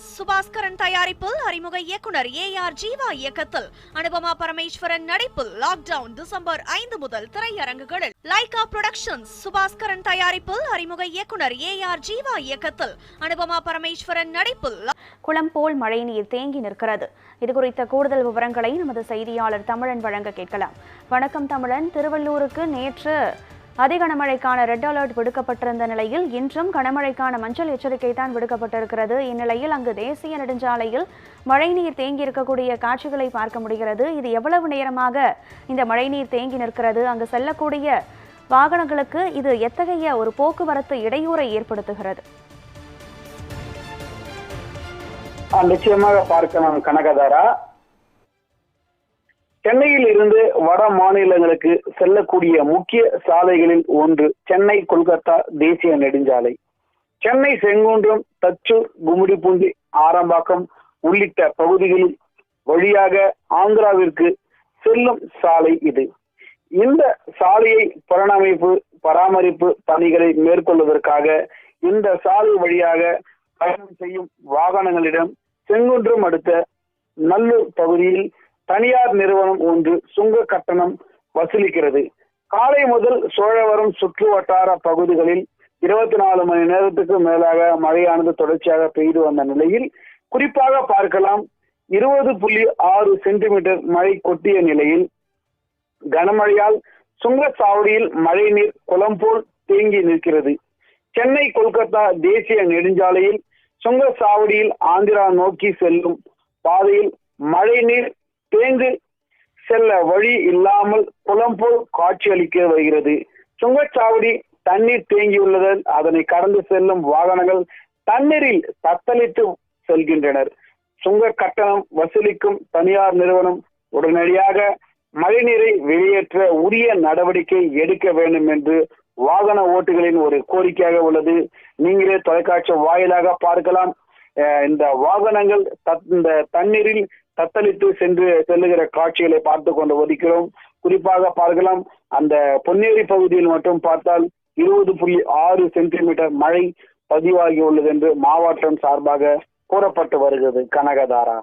சுபாஸ்கரன் தயாரிப்பில் அறிமுக இயக்குனர் ஏ ஆர் ஜீவா இயக்கத்தில். அனுபமா பரமேஸ்வரன் நடிப்பில் லாக்டவுன் டிசம்பர் ஐந்து முதல் திரையரங்குகளில். லைகா புரொடக்ஷன்ஸ் சுபாஸ்கரன் தயாரிப்பில் அறிமுக இயக்குனர் ஏ ஆர் ஜீவா இயக்கத்தில். அனுபமா பரமேஸ்வரன் நடிப்பில் குளம் போல் மழைநீர் தேங்கி நிற்கிறது. இது குறித்த கூடுதல் விவரங்களை நமது செய்தியாளர் தமிழன் வழங்க கேட்கலாம். வணக்கம் தமிழன். திருவள்ளூருக்கு நேற்று அதி கனமழைக்கான ரெட் அலர்ட் விடுக்கப்பட்டிருந்த நிலையில் இன்றும் கனமழைக்கான மஞ்சள் எச்சரிக்கை தான் விடுக்கப்பட்டிருக்கிறது. இந்நிலையில் அங்கு தேசிய நெடுஞ்சாலையில் மழைநீர் தேங்கி இருக்கக்கூடிய காட்சிகளை பார்க்க முடிகிறது. இது எவ்வளவு நேரமாக இந்த மழைநீர் தேங்கி நிற்கிறது? அங்கு செல்லக்கூடிய வாகனங்களுக்கு இது எத்தகைய ஒரு போக்குவரத்து இடையூறை ஏற்படுத்துகிறது? நிச்சயமாக பார்க்கணும் கனகதாரா. சென்னையில் இருந்து வட மாநிலங்களுக்கு செல்லக்கூடிய முக்கிய சாலைகளில் ஒன்று சென்னை கொல்கத்தா தேசிய நெடுஞ்சாலை. சென்னை செங்குன்றம் தச்சூர் கும்மிடிப்பூண்டி ஆரம்பாக்கம் உள்ளிட்ட பகுதிகளில் வழியாக ஆந்திராவிற்கு செல்லும் சாலை இது. இந்த சாலையை புனரமைப்பு பராமரிப்பு பணிகளை மேற்கொள்வதற்காக இந்த சாலை வழியாக பயணம் செய்யும் வாகனங்களிடம் செங்குன்றம் அடுத்த நல்லூர் பகுதியில் தனியார் நிறுவனம் ஒன்று சுங்க கட்டணம் வசூலிக்கிறது. காலை முதல் சோழவரம் சுற்று வட்டார பகுதிகளில் இருபத்தி நாலு மணி நேரத்துக்கு மேலாக மழையானது தொடர்ச்சியாக பெய்து வந்த நிலையில் குறிப்பாக பார்க்கலாம் இருபது புள்ளி ஆறு சென்டிமீட்டர் மழை கொட்டிய நிலையில் கனமழையால் சுங்கச்சாவடியில் மழைநீர் குளம் போல் தேங்கி நிற்கிறது. சென்னை கொல்கத்தா தேசிய நெடுஞ்சாலையில் சுங்கச்சாவடியில் ஆந்திரா நோக்கி செல்லும் பாதையில் மழைநீர் தேங்கு செல்ல வழி இல்லாமல் குளம் போல் காட்சியளிக்க வருகிறது. சுங்கச்சாவடி தண்ணீர் தேங்கியுள்ளதால் அதனை கடந்து செல்லும் வாகனங்கள் தண்ணீரில் தத்தளித்து செல்கின்றனர். சுங்க கட்டணம் வசூலிக்கும் தனியார் நிறுவனம் உடனடியாக மழைநீரை வெளியேற்ற உரிய நடவடிக்கை எடுக்க வேண்டும் என்று வாகன ஓட்டுகளின் ஒரு கோரிக்கையாக உள்ளது. நீங்களே தொலைக்காட்சி வாயிலாக பார்க்கலாம். இந்த வாகனங்கள் தத்- இந்த தண்ணீரில் தத்தளித்து சென்று செல்லுகிற காட்சிகளை பார்த்து கொண்டு ஒதுக்கிறோம் குறிப்பாக பார்க்கலாம் அந்த பொன்னேரி பகுதியில் மட்டும் பார்த்தால் இருபது புள்ளி ஆறு சென்டிமீட்டர் மழை பதிவாகி உள்ளது என்று மாவட்டம் சார்பாக கூறப்பட்டு வருகிறது. கனகதாரா.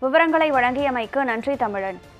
விவரங்களை வழங்கியமைக்கு நன்றி தமிழன்.